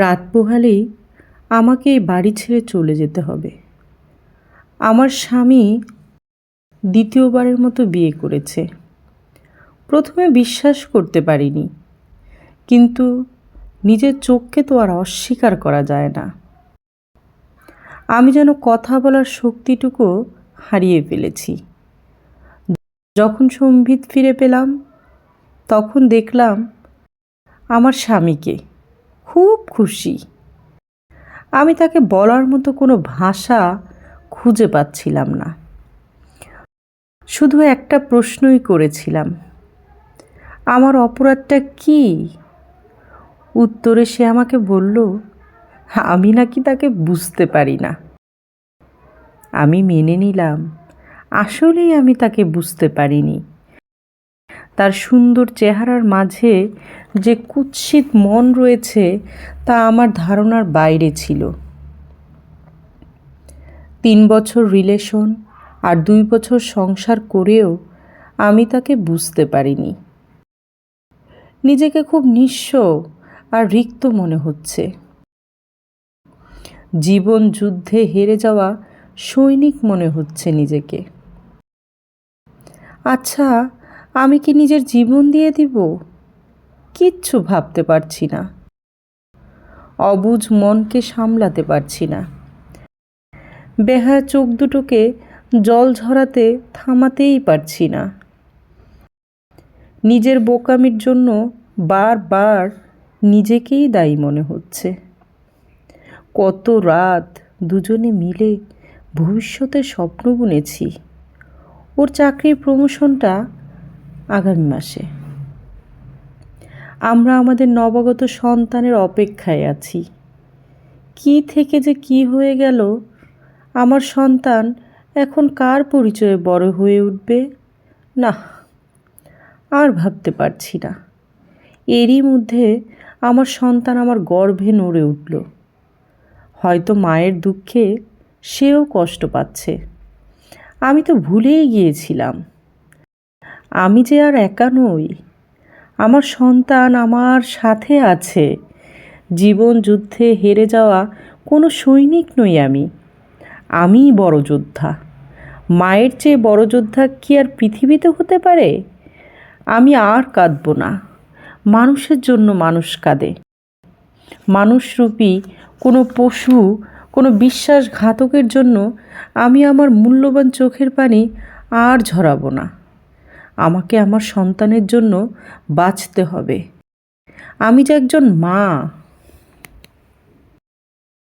রাত পোহালেই আমাকে এই বাড়ি ছেড়ে চলে যেতে হবে। আমার স্বামী দ্বিতীয়বারের মতো বিয়ে করেছে। প্রথমে বিশ্বাস করতে পারিনি, কিন্তু নিজের চোখকে তো আর অস্বীকার করা যায় না। আমি যেন কথা বলার শক্তিটুকু হারিয়ে ফেলেছি। যখন সম্বিত ফিরে পেলাম, তখন দেখলাম আমার স্বামীকে খুব খুশি। আমি তাকে বলার মতো কোনো ভাষা খুঁজে পাচ্ছিলাম না। শুধু একটা প্রশ্নই করেছিলাম, আমার অপরাধটা কি? উত্তরে সে আমাকে বলল, আমি নাকি তাকে বুঝতে পারি না। আমি মেনে নিলাম, আসলেই আমি তাকে বুঝতে পারিনি। তার সুন্দর চেহারার মাঝে যে কুৎসিত মন রয়েছে তা আমার ধারণার বাইরে ছিল। তিন বছর রিলেশন আর দুই বছর সংসার করেও আমি তাকে বুঝতে পারিনি। নিজেকে খুব নিঃস্ব আর রিক্ত মনে হচ্ছে। জীবন যুদ্ধে হেরে যাওয়া সৈনিক মনে হচ্ছে নিজেকে। আচ্ছা আমি কি নিজের জীবন দিয়ে দিব? কিচ্ছু ভাবতে পারছি না। অবুঝ মনকে সামলাতে পারছি না। বেহায়া চোখ দুটোকে জল ঝরাতে থামাতেই পারছি না। নিজের বোকামির জন্য বারবার নিজেকেই দায়ী মনে হচ্ছে। কত রাত দুজনে মিলে ভবিষ্যতের স্বপ্ন বুনেছি। ওর চাকরির প্রমোশনটা আগামী মাসে। আমরা আমাদের নবাগত সন্তানের অপেক্ষায় আছি। কি থেকে যে কি হয়ে গেল, আমার সন্তান এখন কার পরিচয়ে বড় হয়ে উঠবে? না, আর ভাবতে পারছি না। এরই মধ্যে আমার সন্তান আমার গর্ভে নড়ে উঠল। হয়তো মায়ের দুঃখে সেও কষ্ট পাচ্ছে। আমি তো ভুলেই গিয়েছিলাম। আমি যে আর একা নই। আমার সন্তান আমার সাথে আছে। জীবন যুদ্ধে হেরে যাওয়া কোনো সৈনিক নই আমি। আমিই বড় যোদ্ধা। মায়ের চেয়ে বড় যোদ্ধা কি আর পৃথিবীতে হতে পারে? আমি আর কাঁদব না। মানুষের জন্য মানুষ কাঁদে। মানুষরূপী কোনো পশু, কোনো বিশ্বাসঘাতকের জন্য আমি আমার মূল্যবান চোখের পানি আর ঝরাবো না। আমাকে আমার সন্তানের জন্য বাঁচতে হবে। আমি যে একজন মা